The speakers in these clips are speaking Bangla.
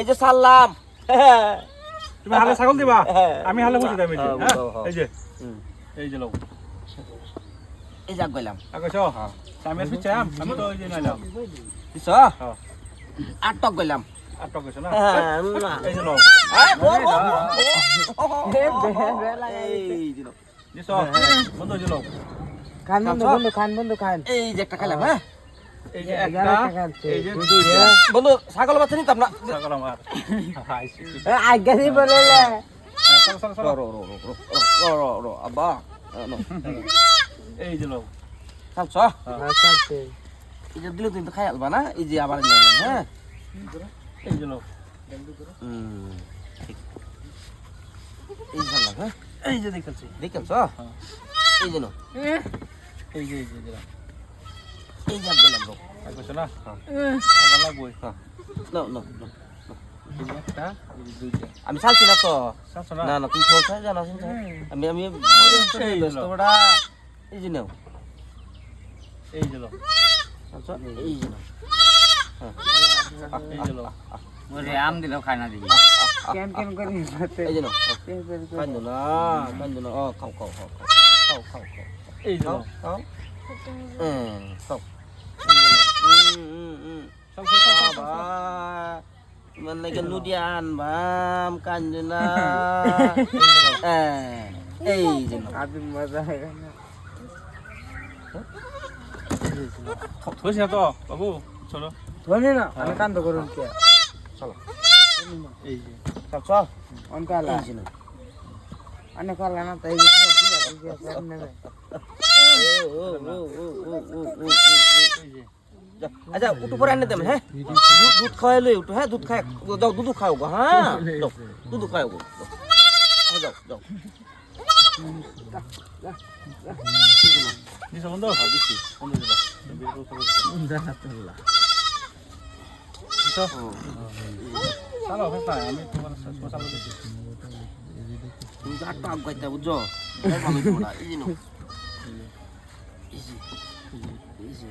এই যে সারলাম তুমি হালে ছাগল দিবা? হ্যাঁ। আমি হালে এই যে হ্যাঁ, হ্যাঁ? এই যে। এই যে লোক এই যাক গেলাম হ্যাঁ। আমি আসবি চাম আমি? তো এই যে নাইলাম। দিছ? হ্যাঁ আট টক গেলাম আর টক না? হ্যাঁ, এই যে লোক এই, ও, ও, ও, ও, ও, এই যে লোক। দিছ। বন্ধু এই যে লোক খান বন্ধু বন্ধু খান বন্ধু খান। এই যে একটা খেলাম হ্যাঁ? বন্ধু ছাগল বাচ্চা নিতাম না ছাগল আমার আজ্ঞা এই যে খাই আলবা না এই যে আবার নিলাম হ্যাঁ এই চেঞ্জ আপ দিলাম রো তাই কইছো না হ্যাঁ লাগবো হ্যাঁ লো লো লো আমি চালছি না তো না না তুমি খোঁজ জানা আমি আমি এই যে নেও এই যে এই যে আম দিলেও খায় না দিবি কেন কেন করে এই যে খাইন না খাইন না ও খাও খাও খাও খাও খাও খাও এই যে খাও খাও মানে নদী আনবাম কাঞ্জনা এই আদিম মজা থইস না তো বাবু চলো ধরে না আমি কান্দ করুন কে চলো এই যে চল চল অনেক আলা আছে না অনেক আলা না তাই ও ও ও ও ও ও ও আচ্ছা, আচ্ছা উঠু পরে আনে দেবেন হ্যাঁ দুধ দুধ খাওয়াই লই উঠু হ্যাঁ দুধ খায় যাও দুধ খাও গো হ্যাঁ দুধ খাও গো যাও আচ্ছা, যাও বুঝছ Easy. Easy.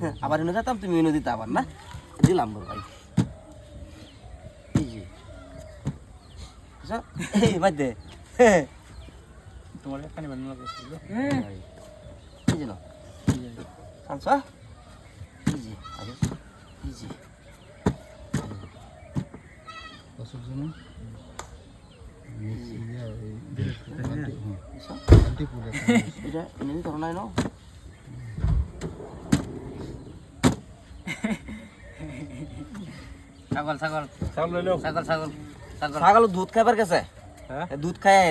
হ্যাঁ আবার এনে যেতাম তুমি এনে দিতে আবার না? দিলাম বড় ভাই। এই বাদ দে। হ্যাঁ। তোমার এখানে বানানো লাগবে এই যে নাও। খাচ্ছ এই যে। আগে এই যে বুঝছ? এটা এনে দিতে পারো না ছাগল ছাগল। চাল লইলেও ছাগল ছাগল ছাগল। ছাগল দুধ খাইবার গেছে হ্যাঁ দুধ খায়